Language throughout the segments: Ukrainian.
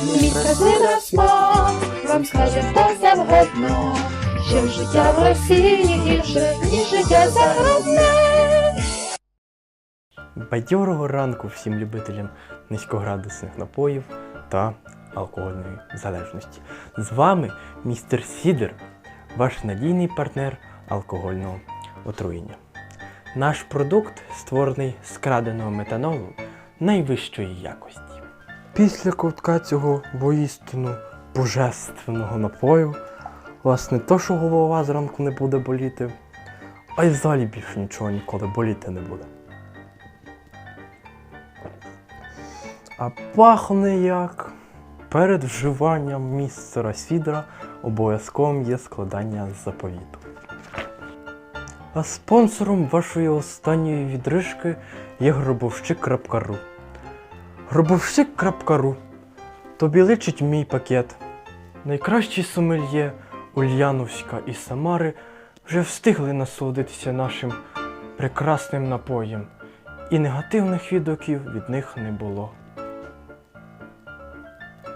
Сидра смак вам скаже хто завгодно, що життя в Росії гірше, ніж життя загробне. Бадьорого ранку всім любителям низькоградусних напоїв та алкогольної залежності. З вами містер Сідер, ваш надійний партнер алкогольного отруєння. Наш продукт створений з краденого метанолу найвищої якості. Після ковтка цього воістину божественного напою, вас не то, що голова зранку не буде боліти, а й взагалі більше нічого ніколи боліти не буде. А пахне як. Перед вживанням містера Сідра обов'язковим є складання заповіту. А спонсором вашої останньої відрижки є гробовщик.ру. Гробовщик.ру. Тобі личить мій пакет. Найкращі сомельє Ульяновська і Самари вже встигли насолодитися нашим прекрасним напоєм, і негативних відгуків від них не було.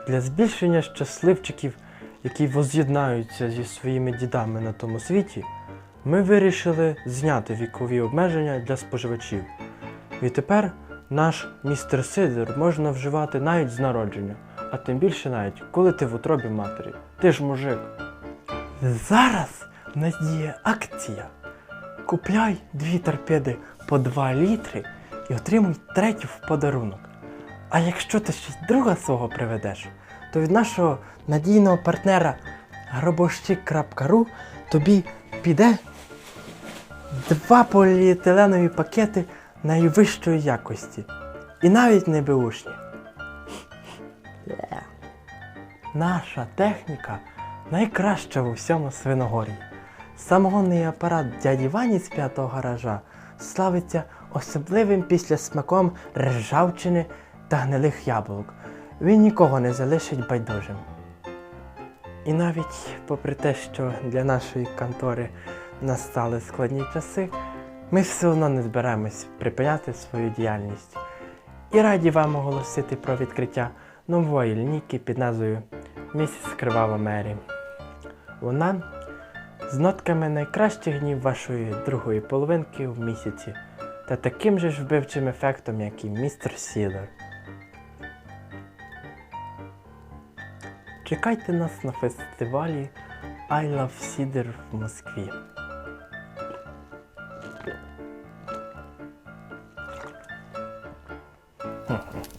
Для збільшення щасливчиків, які воз'єднаються зі своїми дідами на тому світі, ми вирішили зняти вікові обмеження для споживачів. Відтепер наш містер Сидер можна вживати навіть з народження, а тим більше навіть коли ти в утробі матері. Ти ж мужик. Зараз в нас діє акція. Купляй дві торпеди по 2 літри і отримуй третю в подарунок. А якщо ти щось друга свого приведеш, то від нашого надійного партнера гробощик.ру тобі піде два поліетиленові пакети найвищої якості. І навіть не беушні. Наша техніка найкраща в усьому свиногорії. Самогонний апарат дяді Вані з п'ятого гаража славиться особливим післясмаком ржавчини та гнилих яблук. Він нікого не залишить байдужим. І навіть попри те, що для нашої контори настали складні часи, ми все одно не збираємось припиняти свою діяльність. І раді вам оголосити про відкриття нової лінійки під назвою Місіс Кривава Мері. Вона з нотками найкращих днів вашої другої половинки в місяці та таким же ж вбивчим ефектом, як і містер Сілер. Чекайте нас на фестивалі I Love Cider в Москві. Mm-hmm.